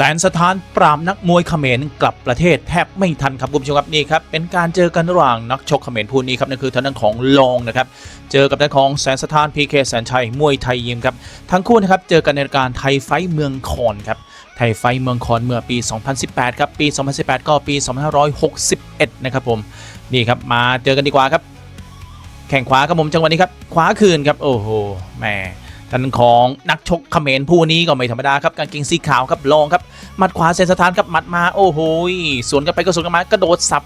แตนสถานปราบนักมวยเขมรกลับประเทศแทบไม่ทันครับคุณผู้ชมครับนี่ครับเป็นการเจอกันระหว่างนักชกเขมรผู้นี้ครับนั่นคือทางด้านของลองนะครับเจอกับทางด้านของแสนสถานพีเคแสนชัยมวยไทยยิมครับทั้งคู่นะครับเจอกันในรายการไทยไฟเมืองคอนครับไทยไฟเมืองคอนเมื่อปี 2018 ครับปี 2018 ก็ปี 2561 นะครับผมนี่ครับมาเจอกันดีกว่าครับ แข่งขวาครับผมจังหวะนี้ครับขวาคืนครับโอ้โหแหมท่านของนักชกเขมรผู้นี้ก็ไม่ธรรมดาครับกางเกงสีขาวครับลองครับ หมัดขวาเซนสถานครับหมัดมาโอ้โหสวนกันไปก็สวนกันมากระโดดสับ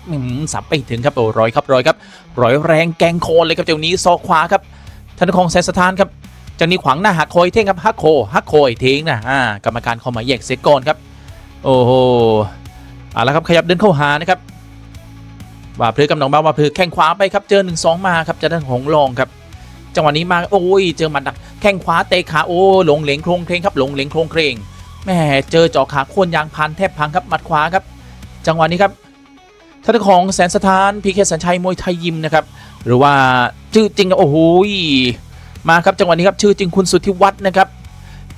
สับไปถึงครับโอ้ร้อยครับร้อยครับร้อยแรงแกงโคนเลยครับเจ้านี้ซอกขวาครับท่านของเซนสถานครับจากนี้ขวางหน้าหักคอยเท่งครับฮักโคฮักโคอยเท่งนะอ่ากรรมการเข้ามาแยกเสียก่อนครับ โอ้โหเอาละครับขยับเดินเข้าหานะครับว่าพลือกำลังบ้าว่าพลือแข้งขวาไปครับเจอหนึ่งสองมาครับจะด้านของลองครับจังหวะนี้มาโอ้ยเจอหมัดหนักแข้งขวาเตะขาโอ้หลงเหลงโครงเครงครับหลงเหลงโครงเครง แหม่เจอเจาะขาโค่นยางพันแทบพังครับหมัดขวาครับ จังหวะนี้ครับท่านของแสนสถานพีเคสัญชัยมวยไทยยิมนะครับ หรือว่าชื่อจริงโอ้โหมาครับจังหวะนี้ครับชื่อจริงคุณสุทธิวัฒน์นะครับ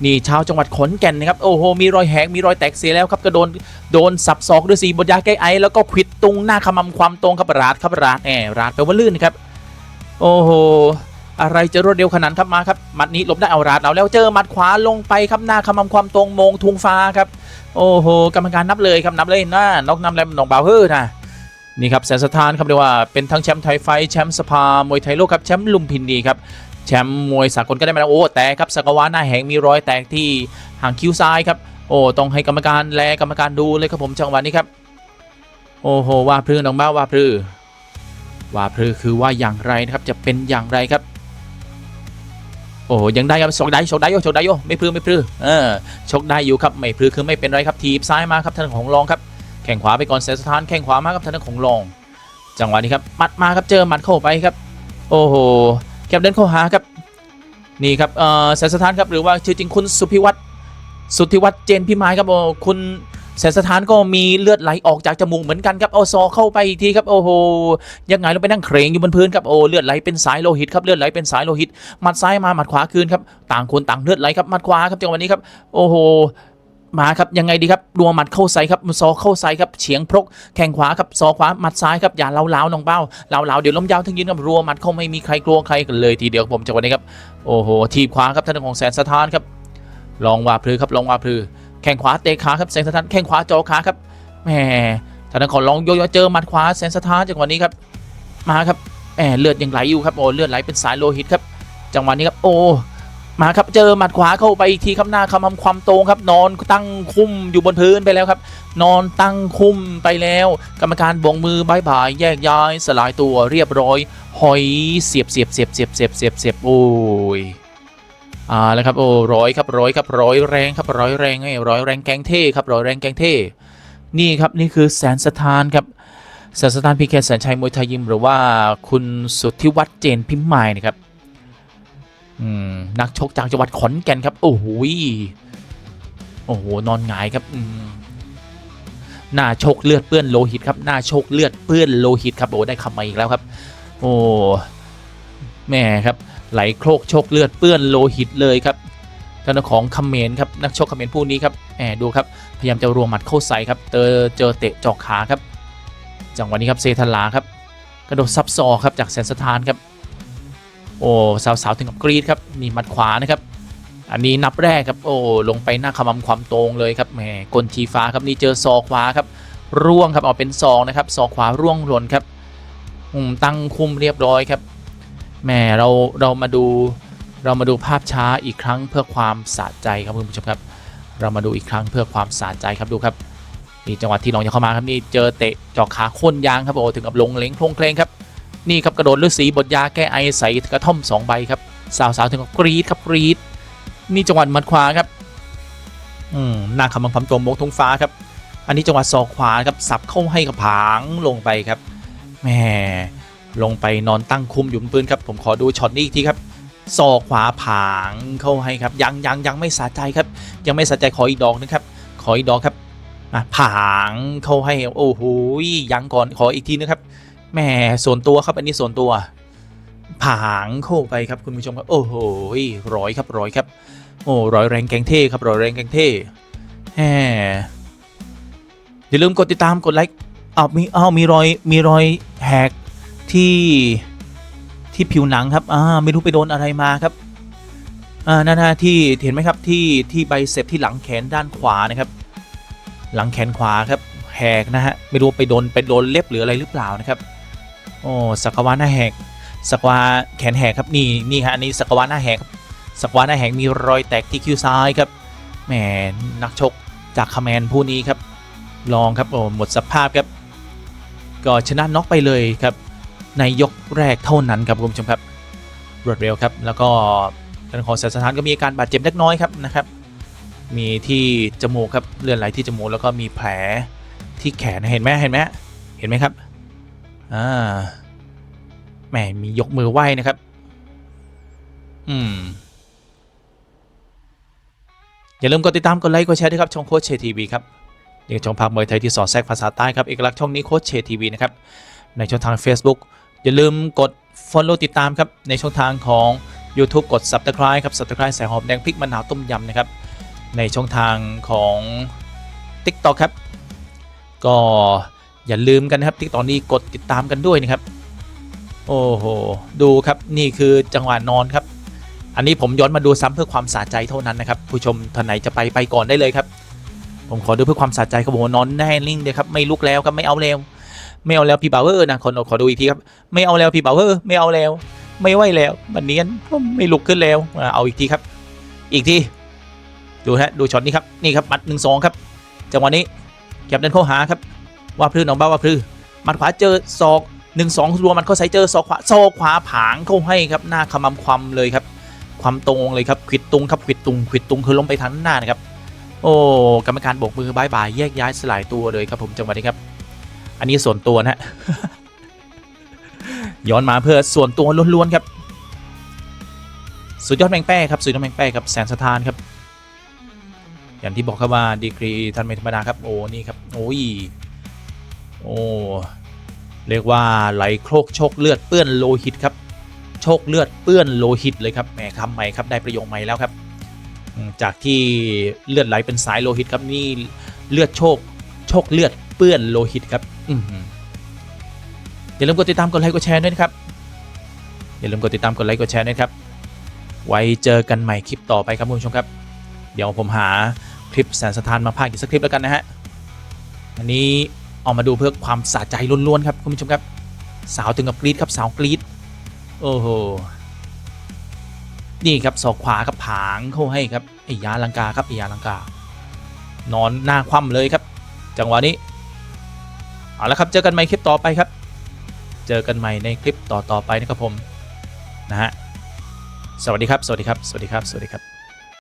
นี่ชาวจังหวัดขอนแก่นนะครับโอ้โหมีรอยแหกมีรอยแตกเสียแล้วครับก็โดนโดนสับศอกด้วยสีบทยาแก้ไอแล้วก็ขวิดตรงหน้าขมำความตรงครับราดครับราดแหมราดแปลว่าลื่นครับ โอ้โห อะไรจะรวดเร็วขนาดครับมาครับหมัดนี้ลบได้เอาราดเอาแล้วเจอหมัดขวาลงไปครับหน้าขมำความตรงมงทุงฟ้าครับ โอ้โหกรรมการนับเลยครับนับเลยหน้านอกนำแรมหนองบาวเฮอร์นะนี่ครับแสนสถานครับเรียกว่าเป็นทั้งแชมป์ไทยไฟแชมป์สภามวยไทยโลกครับแชมป์ลุมพินีครับแชมป์มวยสากลก็ได้มาแล้วโอ้แต่ครับสกาวาหน้าแหงมีรอยแตกที่หางคิ้วซ้ายครับโอ้ต้องให้กรรมการแลกรรมการดูเลยครับผมจังหวะนี้ครับโอ้โหว่าพลือน้องบ้าว่าพลือว่าพลือคือว่าอย่างไรนะครับจะเป็นอย่างไรครับ โอ้ยังได้ครับชกได้ชกได้โยชกได้โยไม่พลือไม่พลือเออชกได้อยู่ครับไม่พลือคือไม่เป็นไรครับทีบซ้ายมาครับท่านของรองครับแข่งขวาไปก่อนเซสถานแข่งขวามาครับท่านของรอง จังหวะนี้ครับหมัดมาครับเจอหมัดเข้าไปครับ โอ้โหแคบเดินเข้าหาครับนี่ครับเออเซสถานครับหรือว่าชื่อจริงคุณสุพิวัตรสุทธิวัฒน์เจนพิมายครับโอ้คุณ แสนสถานก็มีเลือดไหลออกจากจมูกเหมือนกันครับเอาซอเข้าไปอีกทีครับโอ้โหยังไงลงไปนั่งเครงอยู่บนพื้นครับโอ้เลือดไหลเป็นสายโลหิตครับเลือดไหลเป็นสายโลหิตหมัดซ้ายมาหมัดขวาคืนครับต่างคนต่างเลือดไหลครับหมัดขวาครับจังหวะนี้ครับโอ้โหมาครับยังไงดีครับรัวหมัดเข้าใส่ครับซอเข้าใส่ครับเฉียงพรกแข้งขวาครับซอขวาหมัดซ้ายครับอย่าเล้าเล้าน้องเบ้าเล้าเล้าเดี๋ยวล้มยาวทั้งยืนครับรัวหมัดเข้าไม่มีใครกลัวใครกันเลยทีเดียวผมจังหวะนี้ครับโอ้โหทีบขวาครับท่านของแสนสถานครับลองวาพลือครับลองวาพลือ แข้งขวาเตะขาครับแสงสถานแข้งขวาจอขาครับแหมทางด้านของลองโยโย่เจอหมัดขวาแสงสถานจังหวะนี้ครับมาครับแหมเลือดยังไหลอยู่ครับโอ้เลือดไหลเป็นสายโลหิตครับ จังหวะนี้ครับโอ้มาครับเจอหมัดขวาเข้าไปอีกทีครับหน้าคำทำความตรงครับ นอนตั้งคุ้มอยู่บนพื้นไปแล้วครับ นอนตั้งคุ้มไปแล้ว กรรมการบงมือบายบายแยกย้ายสลายตัวเรียบร้อย หอยเสียบเสียบเสียบเสียบเสียบเสียบเสียบโอ้ย อ่าแล้วครับโอ้ร้อยครับร้อยครับร้อยแรงครับร้อยแรงไงร้อยแรงแกงเท่ครับร้อยแรงแกงเท่นี่ครับนี่คือแสนสถานครับแสนสถานพีเคแสนชัยมวยไทยยิมหรือว่าคุณสุทธิวัฒน์เจนพิมพ์ไมายนะครับอืมนักชกจากจังหวัดขอนแก่นครับโอ้โหยโอ้โหนอนหงายครับอืมหน้าชกเลือดเปื้อนโลหิตครับหน้าชกเลือดเปื้อนโลหิตครับโอ้ได้คำมาอีกแล้วครับ โอ้แม่ครับ ไหลโครกโชกเลือดเปื้อนโลหิตเลยครับทางด้านของคำเมนครับนักชกคำเมนผู้นี้ครับแหมดูครับพยายามจะรวมหมัดเข้าใส่ครับเจอเจอเตะจอกขาครับ จังหวะนี้ครับเซทันลาครับ กระโดดซับซอครับจากแสนสถานครับ โอ้สาวๆถึงกับกรีดครับนี่หมัดขวานะครับ อันนี้นับแรกครับโอ้ลงไปหน้าขมำความตรงเลยครับแหมกลชีฟ้าครับนี่เจอซอขวาครับร่วงครับเอาเป็นซองนะครับซอขวาร่วงหล่นครับอืมตั้งคุมเรียบร้อยครับ แหมเราเรามาดูเรามาดูภาพช้าอีกครั้งเพื่อความสะใจครับคุณผู้ชมครับ เรามาดูอีกครั้งเพื่อความสะใจครับดูครับนี่จังหวะที่ลองจะเข้ามาครับนี่เจอเตะจอกขาค่นยางครับโอ้ถึงกับลงเล้งโคลงเคลงครับนี่ครับกระโดดฤาษีบทยาแก้ไอใส่กระท่อมสองใบครับสาวๆถึงกับกรี๊ดครับกรี๊ดนี่จังหวะหมัดขวาครับอืมหน้าขมังพำตัวมกทงฟ้าครับ อันนี้จังหวะศอกขวาครับสับเข้าให้กับผางลงไปครับแหม ลงไปนอนตั้งคุมอยู่บนพื้นครับ ผมขอดูช็อตนี้อีกทีครับศอกขวาผางเข้าให้ครับ ยังยังยังไม่สะใจครับ ยังไม่สะใจขออีกดอกนึงครับ ขออีกดอกครับอะผางเข้าให้โอ้โหยังก่อนขออีกทีนะครับแหมส่วนตัวครับอันนี้ส่วนตัว ผางเข้าไปครับคุณผู้ชมครับ โอ้โหร้อยครับร้อยครับ โอ้ร้อยแรงแกงเท่ครับร้อยแรงแกงเท่แหมอย่าลืมกดติดตามกดไลค์อ้าวมีอ้าวมีรอยมีรอยแหก ที่ที่ผิวหนังครับอ่าไม่รู้ไปโดนอะไรมาครับอ่านั่นนะที่เห็นไหมครับที่ที่ใบเสพที่หลังแขนด้านขวานะครับ หลังแขนขวาครับแหกนะฮะไม่รู้ไปโดนไปโดนเล็บหรืออะไรหรือเปล่านะครับโอ้สักวาหน้าแหกสักวาแขนแหกครับนี่นี่ฮะอันนี้สักวาหน้าแหกครับสักวาหน้าแหกมีรอยแตกที่คิ้วซ้ายครับแหมนักชกจากคาแมนผู้นี้ครับ ลองครับโอ้หมดสภาพครับก็ชนะน็อกไปเลยครับ ในยกแรกเท่านั้นครับคุณผู้ชมครับรวดเร็วครับ แล้วก็ทางของแสนสถานก็มีอาการบาดเจ็บเล็กน้อยครับนะครับ มีที่จมูกครับเลือดไหลที่จมูกแล้วก็มีแผลที่แขนเห็นไหมเห็นไหมเห็นไหมครับอ่าแหมมียกมือไหว้นะครับ อืมอย่าลืมกดติดตามกดไลค์กดแชร์ด้วยครับช่องโค้ชเชทีวีครับยังช่องภาคมวยไทยที่สอนแทรกภาษาใต้ครับเอกลักษณ์ช่องนี้โค้ชเชทีวีนะครับในช่องทาง Facebook อย่าลืมกด Follow ติดตามครับในช่องทางของ YouTube กด Subscribe ครับ Subscribe ใส่หอมแดงพริกมะนาวต้มยำนะครับในช่องทางของ TikTok ครับ ก็อย่าลืมกันนะครับ TikTok นี้กดติดตามกันด้วยนะครับ โอ้โหดูครับนี่คือจังหวะนอนครับ อันนี้ผมย้อนมาดูซ้ำเพื่อความสะใจเท่านั้นนะครับ ผู้ชมท่านไหนจะไปไปก่อนได้เลยครับ ผมขอดูเพื่อความสะใจครับผมนอนแน่นิ่งเลยครับไม่ลุกแล้วครับไม่เอาแล้ว ไม่เอาแล้วพี่บาวเวอร์นะขอขอดูอีกทีครับไม่เอาแล้วพี่บาวเวอร์ไม่เอาแล้ว ไม่ไหวแล้วบันนี้ผมไม่ลุกขึ้นแล้วเอาอีกทีครับ อีกทีดูฮะดูช็อตนี้ครับนี่ครับมัดหนึ่งสองครับจังหวะนี้แคปเดินเข้าหาครับว่าพลื้น้องบ้าว่าพลื้หมัดขวาเจอศอกหนึ่งสองรวมันเข้าใส่เจอศอกขวาศอกขวาผางเข้าให้ครับหน้าขมำความเลยครับ ความตรงเลยครับขิดตุงครับขิดตุงขิดตุงคือล้มไปทางหน้านะครับโอ้กรรมการโบกมือบายบายแยกย้ายสลายตัวเลยครับผมจังหวะนี้ครับ อันนี้ส่วนตัวนะฮะย้อนมาเพื่อส่วนตัวล้วนๆครับ สุดยอดแมงแป้ครับสุดยอดแมงแป้ครับแสนสถานครับ อย่างที่บอกครับว่าดีกรีท่านไม่ธรรมดาครับโอ้นี่ครับโอ้ยโอ้เรียกว่าไหลโครกโชคเลือดเปื้อนโลหิตครับโชคเลือดเปื้อนโลหิตเลยครับแหมคำใหม่ครับได้ประโยคใหม่แล้วครับ จากที่เลือดไหลเป็นสายโลหิตครับนี่เลือดโชคโชคเลือดเปื้อนโลหิตครับ อย่าลืมกดติดตามกดไลค์กดแชร์ด้วยนะครับ อย่าลืมกดติดตามกดไลค์กดแชร์ด้วยครับ ไว้เจอกันใหม่คลิปต่อไปครับคุณผู้ชมครับ เดี๋ยวผมหาคลิปแสนสถานมาพากอีกสักคลิปแล้วกันนะฮะ อันนี้เอามาดูเพื่อความสะใจล้วนๆครับคุณผู้ชมครับ สาวถึงกับกรี๊ดครับสาวกรี๊ดโอ้โห นี่ครับศอกขวาครับผางเข้าให้ครับไอ้ยาลังกาครับไอ้ยาลังกา นอนหน้าคว่ำเลยครับ จังหวะนี้ เอาละครับ เจอกันใหม่คลิปต่อไปครับ เจอกันใหม่ในคลิปต่อๆไปนะครับผมนะฮะสวัสดีครับ สวัสดีครับ สวัสดีครับ สวัสดีครับ